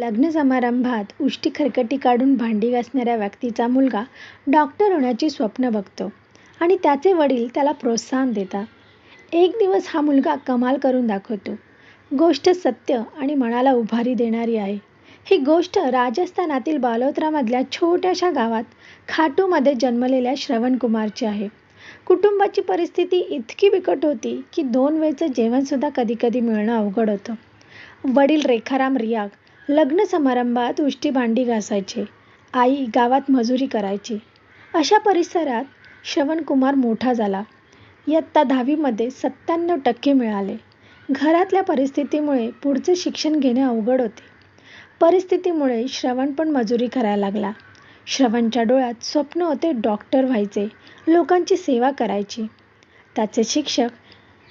लग्न समारंभात उष्टी खरकटी काढून भांडी घासणाऱ्या व्यक्तीचा मुलगा डॉक्टर होण्याची स्वप्न बघतो आणि त्याचे वडील त्याला प्रोत्साहन देतात. एक दिवस हा मुलगा कमाल करून दाखवतो. गोष्ट सत्य आणि मनाला उभारी देणारी आहे. ही गोष्ट राजस्थानातील बालोत्रामधल्या छोट्याशा गावात खाटूमध्ये जन्मलेल्या श्रवणकुमारची आहे. कुटुंबाची परिस्थिती इतकी बिकट होती की दोन वेळचं जेवणसुद्धा कधीकधी मिळणं अवघड होतं. वडील रेखाराम रियाग लग्न समारंभात उष्टी भांडी घासायचे. आई गावात मजुरी करायची. अशा परिसरात श्रवणकुमार मोठा झाला. इयत्ता दहावीमध्ये सत्त्याण्णव टक्के मिळाले. घरातल्या परिस्थितीमुळे पुढचे शिक्षण घेणे अवघड होते. परिस्थितीमुळे श्रवण पण मजुरी करायला लागला. श्रवणच्या डोळ्यात स्वप्न होते डॉक्टर व्हायचे, लोकांची सेवा करायची. त्याचे शिक्षक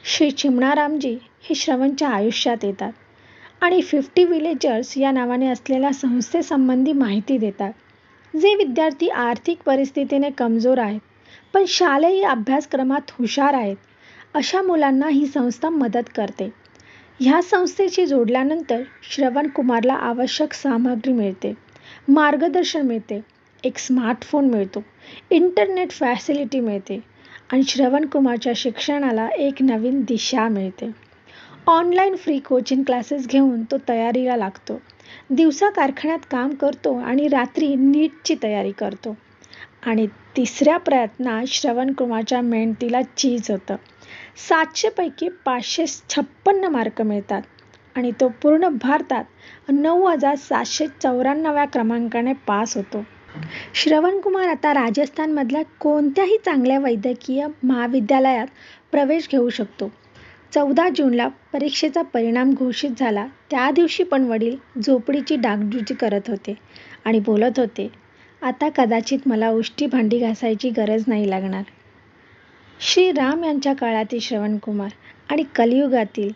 श्री चिमणारामजी हे श्रवणच्या आयुष्यात येतात आणि फिफ्टी विलेजर्स या नावाने असलेल्या संस्थेसंबंधी माहिती देतात. जे विद्यार्थी आर्थिक परिस्थितीने कमजोर आहेत पण शालेय अभ्यासक्रमात हुशार आहेत, अशा मुलांना ही संस्था मदत करते. ह्या संस्थेशी जोडल्यानंतर श्रवणकुमारला आवश्यक सामग्री मिळते, मार्गदर्शन मिळते, एक स्मार्टफोन मिळतो, इंटरनेट फॅसिलिटी मिळते आणि श्रवणकुमारच्या शिक्षणाला एक नवीन दिशा मिळते. ऑनलाईन फ्री कोचिंग क्लासेस घेऊन तो तयारीला लागतो. दिवसा कारखान्यात काम करतो आणि रात्री नीटची तयारी करतो. आणि तिसऱ्या प्रयत्नात श्रवणकुमारच्या मेहनतीला चीज होतं. सातशेपैकी पाचशे छप्पन्न मार्क मिळतात आणि तो पूर्ण भारतात नऊ हजार सातशे चौऱ्याण्णव्या क्रमांकाने पास होतो. श्रवणकुमार आता राजस्थानमधल्या कोणत्याही चांगल्या वैद्यकीय महाविद्यालयात प्रवेश घेऊ शकतो. चौदा जूनला परीक्षेचा परिणाम घोषित झाला त्या दिवशी पण वडील झोपडीची डागडुजी करत होते आणि बोलत होते, आता कदाचित मला उष्टी भांडी घासायची गरज नाही लागणार. श्री राम यांच्या काळातील श्रवणकुमार आणि कलियुगातील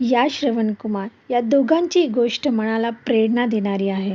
या श्रवणकुमार या दोघांची गोष्ट मनाला प्रेरणा देणारी आहे.